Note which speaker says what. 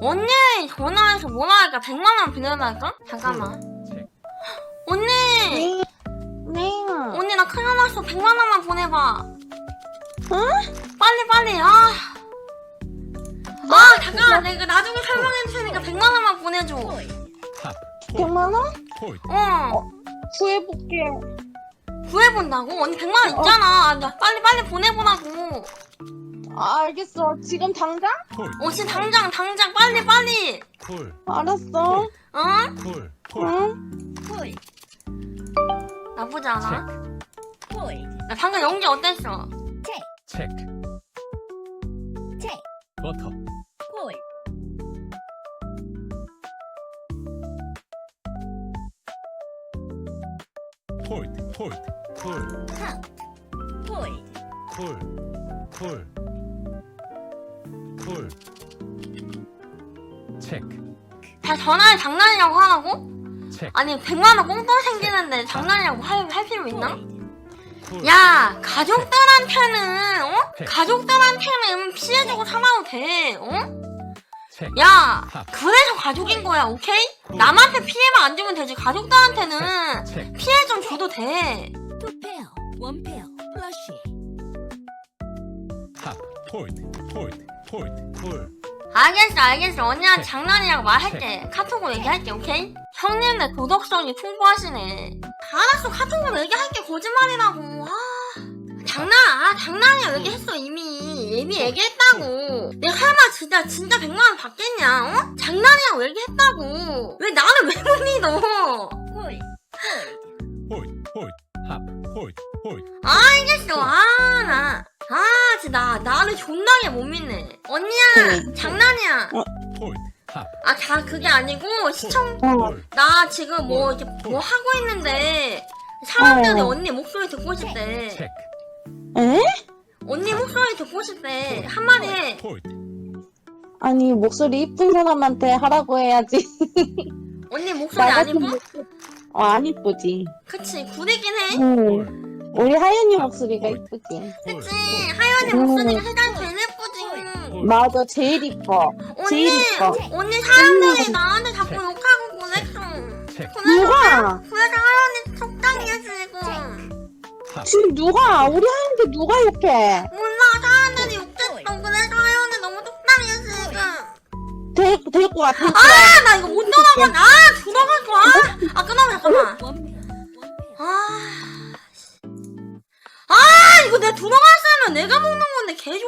Speaker 1: 언니 전화해서 뭐라 할까? 100만 원 빌려달까? 잠깐만. 언니!
Speaker 2: 네. 네.
Speaker 1: 언니 나 큰일 났어. 100만 원만 보내봐.
Speaker 2: 어?
Speaker 1: 빨리 빨리. 아. 아 잠깐만 내가 나중에 설명해 줄 테니까 100만 원만 보내줘.
Speaker 3: 탑.
Speaker 2: 100만 원?
Speaker 3: 포인트.
Speaker 1: 어.
Speaker 2: 구해볼게.
Speaker 1: 구해본다고? 언니 100만 원 있잖아. 나 빨리 빨리 보내보라고.
Speaker 2: 아, 알겠어. 지금 당장?
Speaker 3: 포인트.
Speaker 1: 어 지금 당장 당장 빨리 빨리.
Speaker 3: 콜.
Speaker 2: 알았어.
Speaker 1: 어?
Speaker 3: 콜. 콜.
Speaker 2: 응?
Speaker 4: Point.
Speaker 1: 나쁘지 않아.
Speaker 3: 체크.
Speaker 4: Point.
Speaker 1: 나 방금 연기 어땠어?
Speaker 3: 체크.
Speaker 4: Take.
Speaker 3: 버터.
Speaker 4: Point.
Speaker 3: 포인트. 포인트. 콜.
Speaker 4: Cup. Point.
Speaker 3: 콜. 콜. 콜. 체크.
Speaker 1: 다 전화에 장난이라고 하라고?
Speaker 3: 체크.
Speaker 1: 아니 100만 원 꽁돈 생기는데 장난이라고 할, 할 필요 있나?
Speaker 3: 콜.
Speaker 1: 야 가족들한테는 어?
Speaker 3: 네.
Speaker 1: 가족들한테는 피해주고 살아도 돼 어?
Speaker 3: 체크.
Speaker 1: 야
Speaker 3: 탑.
Speaker 1: 그래서 가족인 거야 오케이?
Speaker 3: 콜.
Speaker 1: 남한테 피해만 안 주면 되지 가족들한테는
Speaker 3: 체크.
Speaker 1: 피해 좀 줘도 돼.
Speaker 4: One pair. Flushy.
Speaker 3: 탑. 포인트. 포인트. 포인트. 콜.
Speaker 1: 알겠어 알겠어 언니한테
Speaker 3: 네.
Speaker 1: 장난이라고 말할게 카톡으로 얘기할게 오케이? 형님네 도덕성이 풍부하시네 알았어 카톡으로 얘기할게 거짓말이라고 아 장난 아 장난이야 얘기했어 이미 이미 얘기했다고 내가 설마 진짜 진짜 100만원 받겠냐 어? 장난이라고 얘기했다고 왜 나는 왜 못 믿어.
Speaker 3: 포인트.
Speaker 1: 알겠어 아나 아 진짜 나 나를 존나게 못 믿네 언니야 장난이야
Speaker 3: 포인트. 탑.
Speaker 1: 아다 그게 아니고 시청
Speaker 2: 어.
Speaker 3: 콜.
Speaker 1: 나 지금 뭐 이렇게 뭐 하고 있는데 사람들이
Speaker 2: 어.
Speaker 1: 언니 목소리 듣고 싶대.
Speaker 2: 에?
Speaker 1: 언니 목소리 듣고 싶대. 한마디 해.
Speaker 2: 아니, 목소리 이쁜 사람한테 하라고 해야지.
Speaker 1: 언니 목소리 나안 이뻐?
Speaker 2: 목소리- 어, 안 이쁘지.
Speaker 1: 그치 구리긴 해.
Speaker 2: 응.
Speaker 3: 콜.
Speaker 2: 우리 하연이 목소리가 이쁘지.
Speaker 3: 콜.
Speaker 1: 그치 하연이
Speaker 2: 음.
Speaker 1: 목소리가 세상 제일 예쁘지.
Speaker 3: 콜.
Speaker 2: 맞아, 제일 이뻐.
Speaker 1: 언니
Speaker 2: 제일 이뻐.
Speaker 1: 언니 사람들이
Speaker 2: 음.
Speaker 1: 나한테 자꾸
Speaker 3: 체.
Speaker 1: 욕하고. 그래서
Speaker 2: 누가?
Speaker 1: 그래서 하연이 속상해 지금.
Speaker 3: 탑.
Speaker 2: 지금 누가? 우리 하연이한테 누가 욕해?
Speaker 1: 몰라 사람들이 욕했어. 그래서 하연이 너무 속상해 지금.
Speaker 2: 될, 될것 같아.
Speaker 1: 아 나 이거 못 들어가. 아 이거 내가 들어갔으면 내가 먹는 건데 개족